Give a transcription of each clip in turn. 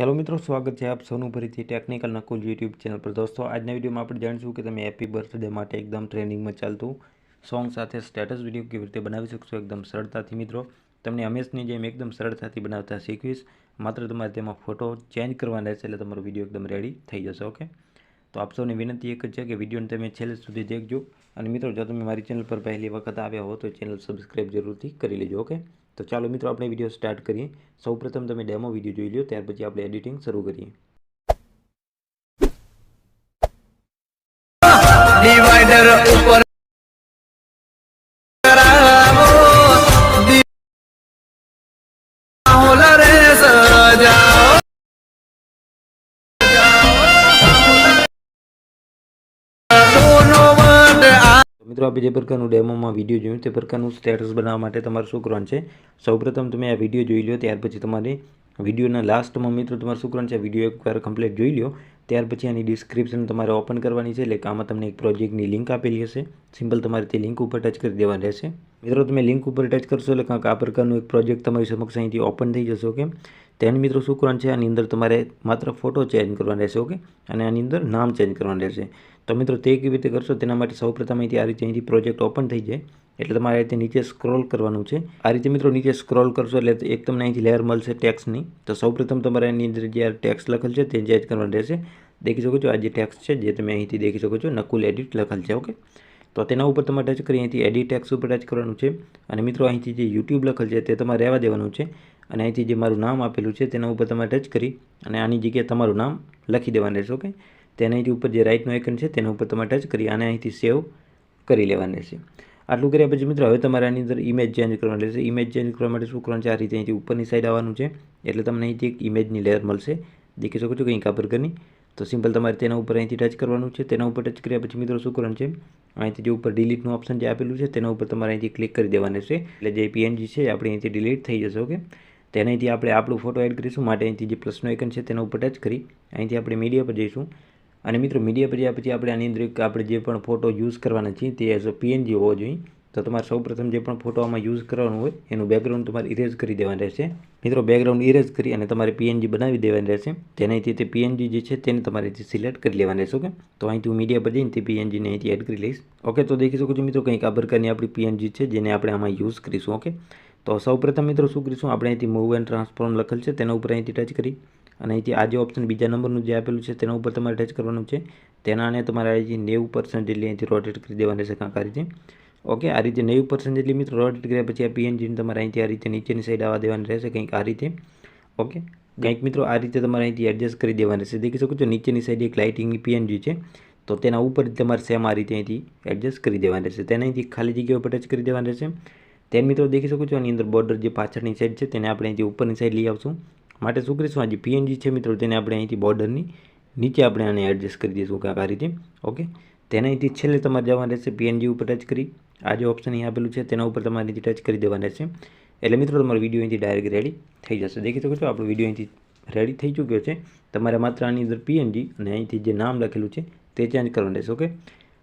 Hello મિત્રો, સ્વાગત છે આપ સૌનું ફરીથી ટેકનિકલ નકુલ યુટ્યુબ ચેનલ પર. દોસ્તો, આજના વિડીયોમાં આપણે જાણીશું કે તમે હેપી બર્થડે માટે એકદમ ટ્રેનિંગમાં ચાલતું સોંગ સાથે સ્ટેટસ વીડિયો કેવી રીતે બનાવી શકશો? એકદમ સરળતાથી મિત્રો, તમને હંમેશની જેમ એકદમ સરળતાથી બનાવતા શીખવીશ. માત્ર તમારે તેમાં ફોટો ચેન્જ કરવાના રહેશે એટલે તમારો વીડિયો એકદમ રેડી થઈ જશે ઓકે તો આપ સૌને વિનંતી એક જ છે કે વિડીયોને તમે છેલ્લે સુધી દેખજો. અને મિત્રો, જો તમે મારી ચેનલ પર પહેલી વખત આવ્યા હો તો ચેનલ સબસ્ક્રાઈબ જરૂરથી કરી લેજો, ઓકે? તો ચાલો મિત્રો, આપણે વીડિયો સ્ટાર્ટ કરીએ. સૌપ્રથમ તમે ડેમો વીડિયો જોઈ લો ત્યાર પછી આપણે એડિટિંગ શરૂ કરીએ. ડિવાઈડર ઉપર મિત્રો, આપણે જે પ્રકારનું ડેમોમાં વીડિયો જોયું, તે પ્રકારનું સ્ટેટસ બનાવવા માટે તમારે શું કરવાનું છે. સૌપ્રથમ તમે આ વીડિયો જોઈ લો ત્યાર પછી તમારે વિડીયોના લાસ્ટમાં મિત્રો, તમારે શું કરવાનું છે વીડિયો એકવાર કમ્પ્લીટ જોઈ લો ત્યાર પછી આની ડિસ્ક્રિપ્શન તમારે ઓપન કરવાની છે, એટલે કે આમાં તમને એક પ્રોજેક્ટની લિંક આપેલી હશે. સિમ્પલ તમારે તે લિંક ઉપર ટચ કરી દેવાની રહેશે. મિત્રો, તમે લિંક ઉપર ટચ કરશો એટલે કાંક આ પ્રકારનું એક પ્રોજેક્ટ તમારી સમક્ષ અહીંથી ઓપન થઈ જશે ઓકે તેની મિત્રો શું કરવાનું છે? આની અંદર તમારે માત્ર ફોટો ચેન્જ કરવાનો રહેશે ઓકે અને આની અંદર નામ ચેન્જ કરવાનું રહેશે. તો મિત્રો, તે કેવી રીતે કરશો? તેના માટે સૌપ્રથમ અહીંથી આ રીતે અહીંથી પ્રોજેક્ટ ઓપન થઈ જાય. એટલે તમારે રીતે નીચે સ્ક્રોલ કરવાનું છે. આ રીતે મિત્રો નીચે સ્ક્રોલ કરશો એટલે એક તમને અહીંથી લેયર મળશે ટેક્સની તો સૌપ્રથમ તમારે એની અંદર જે ટેક્સ લખેલ છે તે ચેન્જ કરવાનું રહેશે. દેખી શકો છો? આ જે ટેક્સ છે, જે તમે અહીંથી દેખી શકો છો, નકુલ એડિટ લખેલ છે ઓકે તો તેના ઉપર તમારે ટચ કરી અહીંથી એડિટ ટેક્સ ઉપર ટચ કરવાનું છે. અને મિત્રો, અહીંથી જે યુટ્યુબ લખેલ છે તે તમારે રહેવા દેવાનું છે. અને અહીંથી જે મારું નામ આપેલું છે તેના ઉપર તમારે ટચ કરી અને આની જગ્યાએ તમારું નામ લખી દેવાનું રહેશે ઓકે તેના અહીંથી ઉપર જે રાઇટનું આઇકન છે તેના ઉપર તમારે ટચ કરી અને અહીંથી સેવ કરી લેવાનું રહેશે. આટલું કર્યા પછી મિત્રો, હવે તમારે આની અંદર ઇમેજ ચેન્જ કરવાની રહેશે. ઇમેજ ચેન્જ કરવા માટે શું કરવાનું છે? આ રીતે અહીંથી ઉપરની સાઈડ આવવાનું છે. એટલે તમને અહીંથી એક ઇમેજની લેયર મળશે. દેખી શકો છો? કંઈક આ પ્રકારની. તો સિમ્પલ તમારે તેના ઉપર અહીંથી ટચ કરવાનું છે. તેના ઉપર ટચ કર્યા પછી મિત્રો શું કરવાનું છે? અહીંથી જે ઉપર ડિલીટનું ઓપ્શન જે આપેલું છે, તેના ઉપર તમારે અહીંથી ક્લિક કરી દેવાનું છે. એટલે જે પીએનજી છે આપણે અહીંથી ડિલીટ થઈ જશે ઓકે તેનાથી આપણે આપણું ફોટો એડ કરીશું. માટે અહીંથી જે પ્લસનો આઇકન છે, તેના ઉપર ટચ કરી અહીંથી આપણે મીડિયા પર જઈશું. અને મિત્રો મીડિયા પર જયા પછી આપણે આની અંદર આપણે જે પણ ફોટો યુઝ કરવાના છીએ, તે એઝ અ પીએનજી હોવો જોઈએ. તો તમારે સૌપ્રથમ જે પણ ફોટો આમાં યુઝ કરવાનું હોય, એનું બેકગ્રાઉન્ડ તમારે ઇરેઝ કરી દેવાનું રહેશે. મિત્રો બેકગ્રાઉન્ડ ઇરેઝ કરી અને તમારે પીએનજી બનાવી દેવાની રહેશે. તેનાથી તે પીએનજી જે છે તેને તમારે સિલેક્ટ કરી લેવાની રહેશે ઓકે તો અહીંથી હું મીડિયા પર જઈને તે પીએનજીને અહીંથી એડ કરી લઈશ. ઓકે તો દેખી શકો છો મિત્રો, કંઈક આ પ્રકારની આપણી પીએનજી છે જેને આપણે આમાં યુઝ કરીશું ઓકે તો સૌપ્રથમ મિત્રો, શું કરીશું? આપણે અહીંથી મૂવ એન્ડ ટ્રાન્સફોર્મ લખેલ છે, તેના ઉપર અહીંથી ટચ કરી અને અહીંથી આ જે ઓપ્શન બીજા નંબરનું જે આપેલું છે, તેના ઉપર તમારે ટચ કરવાનું છે. તેના અને તમારે અહીંથી નેવું પર્સન્ટ જેટલી અહીંથી રોટેટ કરી દેવાની રહેશે કાંક છે ઓકે, આ રીતે નેવું પર્સન્ટ જેટલી મિત્રો રોટેટ કર્યા પછી આ પીએનજીને તમારે અહીંથી આ રીતે નીચેની સાઈડ આવવા દેવાની રહેશે કંઈક આ રીતે. ઓકે, કંઈક મિત્રો આ રીતે તમારે અહીંથી એડજસ્ટ કરી દેવાની રહેશે. દેખી શકો છો નીચેની સાઈડ એક લાઇટિંગની પીએનજી છે, તો તેના ઉપર તમારે સેમ આ રીતે અહીંથી એડજસ્ટ કરી દેવાની રહેશે. તેને અહીંથી ખાલી જગ્યા ઉપર ટચ કરી દેવાની રહેશે. તેને મિત્રો દેખી શકો છો આની અંદર બોર્ડર જે પાછળની સાઈડ છે તેને આપણે અહીંથી ઉપરની સાઈડ લઈ આવશું. માટે શું કરીશું, આ જે પીએનજી છે મિત્રો તેને આપણે અહીંથી બોર્ડરની નીચે આપણે આને એડજસ્ટ કરી દઈશું કાંક આ રીતે. ઓકે, તેના અહીંથી છેલ્લે તમારે જવાનું રહેશે પીએનજી ઉપર ટચ કરી. આ જે ઓપ્શન અહીં આપેલું છે, તેના ઉપર તમારે અહીંથી ટચ કરી દેવાના છે. એટલે મિત્રો, તમારો વીડિયો અહીંથી ડાયરેક્ટ રેડી થઈ જશે. દેખી શકો છો, આપણો વીડિયો અહીંથી રેડી થઈ ચૂક્યો છે. તમારે માત્ર આની અંદર પીએનજી અને અહીંથી જે નામ લખેલું છે, તે ચેન્જ કરવાનું રહેશે ઓકે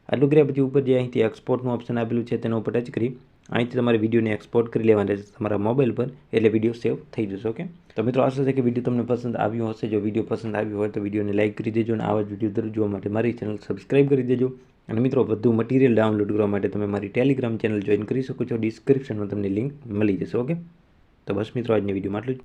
આટલું કર્યા પછી ઉપર જે અહીંથી એક્સપોર્ટનું ઓપ્શન આપેલું છે, તેના ઉપર ટચ કરી અહીંથી તમારે વિડીયોને એક્સપોર્ટ કરી લેવાના રહેશે તમારા મોબાઈલ પર, એટલે વીડિયો સેવ થઈ જશે ઓકે તો મિત્રો આશા છે કે વીડિયો તમને પસંદ આવ્યો હશે. જો વીડિયો પસંદ આવ્યો હોય તો વિડીયોને લાઇક કરી દેજો અને આવા જ વીડિયો દરરોજ જોવા માટે મારી ચેનલ સબસ્ક્રાઇબ કરી દેજો. અને મિત્રો, વધુ મટીરિયલ ડાઉનલોડ કરવા માટે તમે મારી ટેલિગ્રામ ચેનલ જોઈન કરી શકો છો. ડિસ્ક્રિપ્શનમાં તમને લિંક મળી જશે ઓકે તો બસ મિત્રો, આજની વિડીયોમાં આટલું જ.